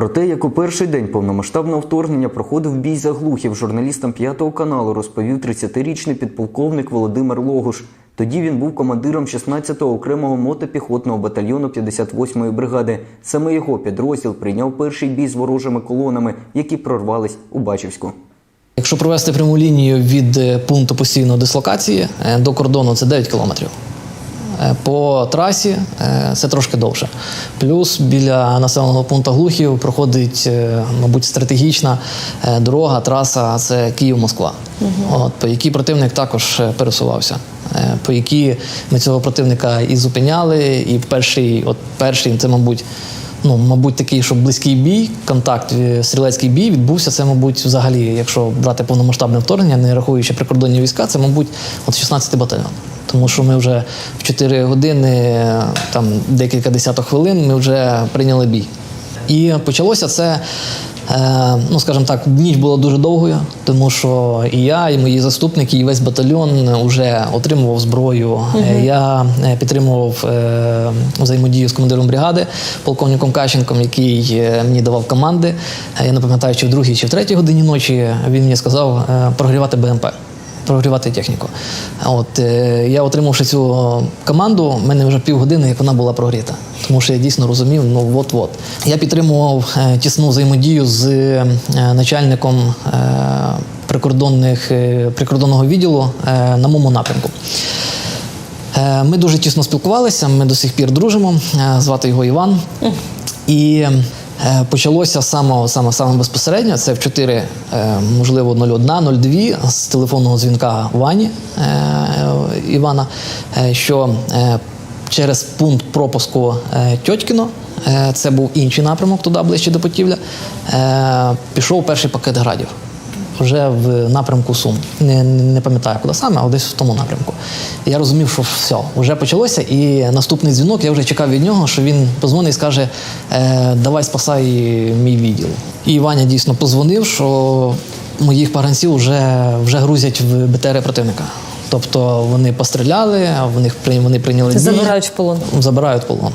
Про те, як у перший день повномасштабного вторгнення проходив бій за глухів, журналістам п'ятого каналу розповів 30-річний підполковник Володимир Логуш. Тоді він був командиром 16-го окремого мотопіхотного батальйону 58-ї бригади. Саме його підрозділ прийняв перший бій з ворожими колонами, які прорвались у Бачівську. Якщо провести пряму лінію від е, пункту постійної дислокації е, до кордону, це 9 кілометрів. Е, По трасі е, це трошки довше. Плюс біля населеного пункту Глухів проходить, е, мабуть, стратегічна дорога, траса це Київ-Москва, От, по якій противник також пересувався. По якій ми цього противника і зупиняли, і перший, от перший, це, мабуть, ну, мабуть, такий, що близький бій, контакт, стрілецький бій відбувся. Це, мабуть, взагалі, якщо брати повномасштабне вторгнення, не рахуючи прикордонні війська, це, мабуть, от 16-й батальйон. Тому що ми вже в 4 години, там декілька десяток хвилин, ми вже прийняли бій. І почалося це. е, Ну, скажімо так, ніч була дуже довгою, тому що і я, і мої заступники, і весь батальйон вже отримував зброю. Е, Я е, підтримував взаємодію з командиром бригади, полковником Кащенком, який мені давав команди. Я не пам'ятаю, чи в другій, чи в третій годині ночі він мені сказав прогрівати БМП прогрівати техніку. От е, я отримавши цю команду, в мене вже півгодини, як вона була прогріта. Тому що я дійсно розумів, ну от-от. Я підтримував е, тісну взаємодію з е, начальником е, прикордонних, е, прикордонного відділу е, на моєму напрямку. Е, Ми дуже тісно спілкувалися, ми до сих пір дружимо. Е, Звати його Іван. І е, почалося саме, саме, саме безпосередньо. Це в 4, е, можливо, 01, 02 з телефонного дзвінка Вані е, Івана, е, що е, через пункт пропуску е, Тьотькіно, е, це був інший напрямок, туди ближче до Потівля, е, пішов перший пакет градів вже в напрямку Сум. Не, не пам'ятаю, куди саме, але десь в тому напрямку. І я розумів, що все, вже почалося, і наступний дзвінок я вже чекав від нього, що він позвонить і скаже: е, давай спасай мій відділ. І Ваня дійсно позвонив, що моїх паганців вже, вже грузять в БТР противника. Тобто вони постріляли, вони, при- вони прийняли Ти забирають в полон. Забирають в полон.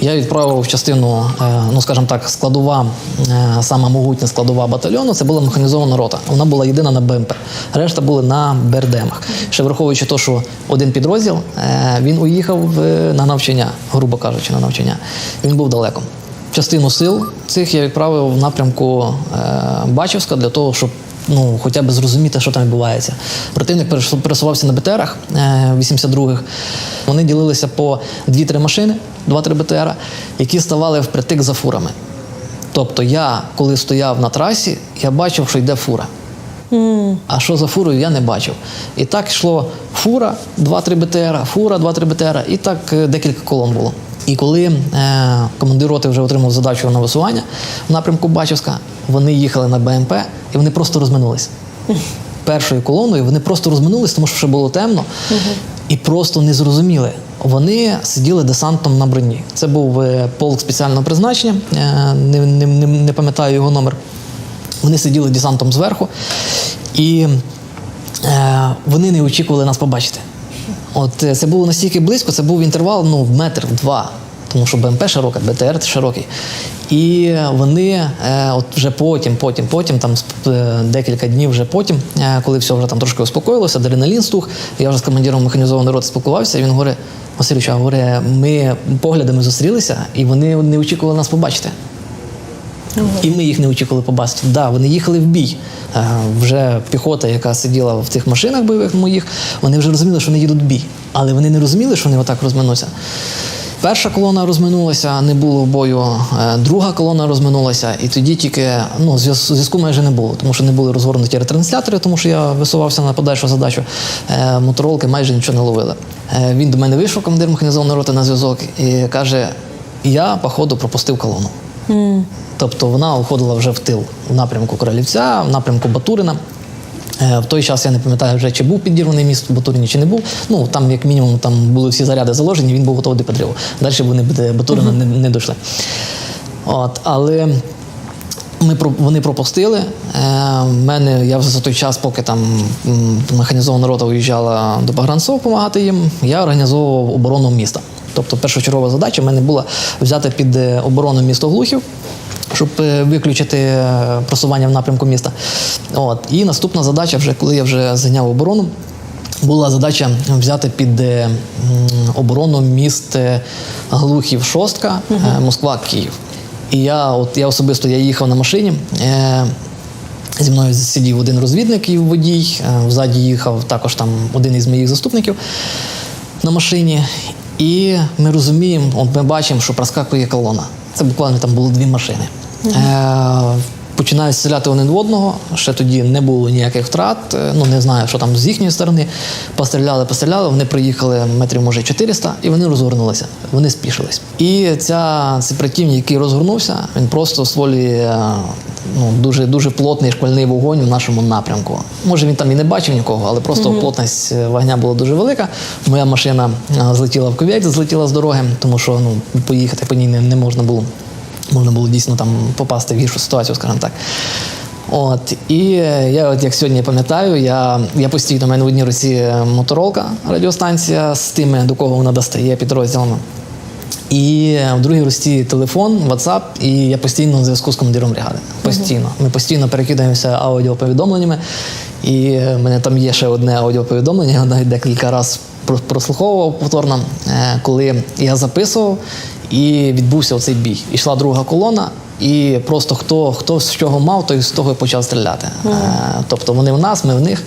Я відправив частину, е, ну скажімо так, складова, е, сама могутня складова батальйону. Це була механізована рота. Вона була єдина на БМП. Решта були на БРДМах. Ще враховуючи те, що один підрозділ е, він уїхав на навчання, грубо кажучи, на навчання. Він був далеко. Частину сил цих я відправив в напрямку Бачівська для того, щоб ну, хоча б зрозуміти, що там відбувається. Противник перес- пересувався на БТРах е, 82-х. Вони ділилися по 2-3 машини, 2-3 БТРа, які ставали впритик за фурами. Тобто я, коли стояв на трасі, я бачив, що йде фура. А що за фурою, я не бачив. І так йшло фура, 2-3 БТРа, фура, 2-3 БТРа, і так е, декілька колон було. І коли е, командир роти вже отримав задачу на висування в напрямку Бачівська, вони їхали на БМП і вони просто розминулись. Першою колоною вони просто розминулись, тому що вже було темно, і просто не зрозуміли. Вони сиділи десантом на броні. Це був е, полк спеціального призначення, е, не, не, не, не пам'ятаю його номер. Вони сиділи десантом зверху, і е, вони не очікували нас побачити. От е, це було настільки близько, це був інтервал ну, в метр, в два. Тому що БМП широка, БТР широкий. І вони е, от вже потім, потім, потім, там е, декілька днів вже потім, коли все вже там трошки успокоїлося, адреналін стух, я вже з командиром механізованої роти спілкувався, і він говорить, Васильович, а говорить, ми поглядами зустрілися, і вони не очікували нас побачити. І ми їх не очікували побачити. Так, да, вони їхали в бій. Вже піхота, яка сиділа в тих машинах бойових моїх, вони вже розуміли, що вони їдуть в бій. Але вони не розуміли, що вони отак розминуться. Перша колона розминулася, не було бою, е, друга колона розминулася, і тоді тільки ну, зв'яз- зв'язку майже не було, тому що не були розгорнуті ретранслятори, тому що я висувався на подальшу задачу. Е, Моторолки майже нічого не ловили. Е, Він до мене вийшов, командир механізованої роти на зв'язок, і каже: Я, походу, пропустив колону. Тобто вона уходила вже в тил в напрямку Королівця, в напрямку Батурина. Е, В той час я не пам'ятаю вже, чи був підірваний міст в Батурині, чи не був. Ну там, як мінімум, там були всі заряди заложені, він був готовий до підриву. Далі вони до Батурина не, не дійшли. От, але ми вони пропустили. Е, мене я за той час, поки там механізована рота уїжджала до Багранцов допомагати їм, я організовував оборону міста. Тобто першочергова задача в мене була взяти під е, оборону місто Глухів щоб е, виключити е, просування в напрямку міста. От. І наступна задача, вже коли я вже зайняв оборону, була задача взяти під оборону міст Глухів, Шостка, е, Москва, Київ. І я, от я особисто я їхав на машині. Е, Зі мною сидів один розвідник і водій. Взаді їхав також там один із моїх заступників на машині. І ми розуміємо, от ми бачимо, що проскакує колона. Це буквально там було дві машини. Е, починають стріляти один в одного. Ще тоді не було ніяких втрат. Е, Ну не знаю, що там з їхньої сторони. Постріляли, постріляли. Вони приїхали метрів, може, 400, і вони розгорнулися. Вони спішились. І ця цей противник, який розгорнувся, він просто створює е, ну, дуже дуже плотний шквальний вогонь в нашому напрямку. Може він там і не бачив нікого, але просто плотність е, вогня була дуже велика. Моя машина злетіла в ковець, злетіла з дороги, тому що ну, поїхати по ній не, не можна було. Можна було дійсно там попасти в гіршу ситуацію, скажімо так. От і е, я, от як сьогодні пам'ятаю, я, я постійно в мене в одній руці е, моторолка, радіостанція з тими, до кого вона достає підрозділами. І в другій рості телефон, WhatsApp, і я постійно на зв'язку з командиром бригади. Постійно. Ми постійно перекидаємося аудіоповідомленнями. І в мене там є ще одне аудіоповідомлення, я навіть декілька разів прослуховував повторно, е, коли я записував, і відбувся оцей бій. Ішла друга колона, і просто хто, хто з чого мав, той з того і почав стріляти. Е, Тобто вони в нас, ми в них.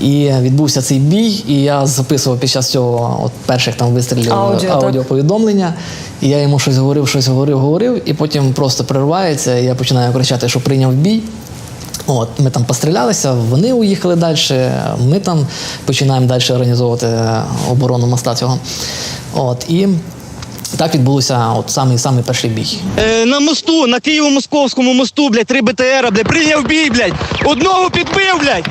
І відбувся цей бій, і я записував під час цього от перших там вистрілів Аудіо, так. аудіо повідомлення. І я йому щось говорив, щось говорив, говорив, і потім просто переривається, і я починаю кричати, що прийняв бій. От, ми там пострілялися, вони уїхали далі. Ми там починаємо далі організовувати е, оборону моста цього. От, і так відбулося от самий, самий перший бій. Е, на мосту, на Києво-Московському мосту, блядь, три БТРа, блядь, прийняв бій, блядь. Одного підбив, блядь.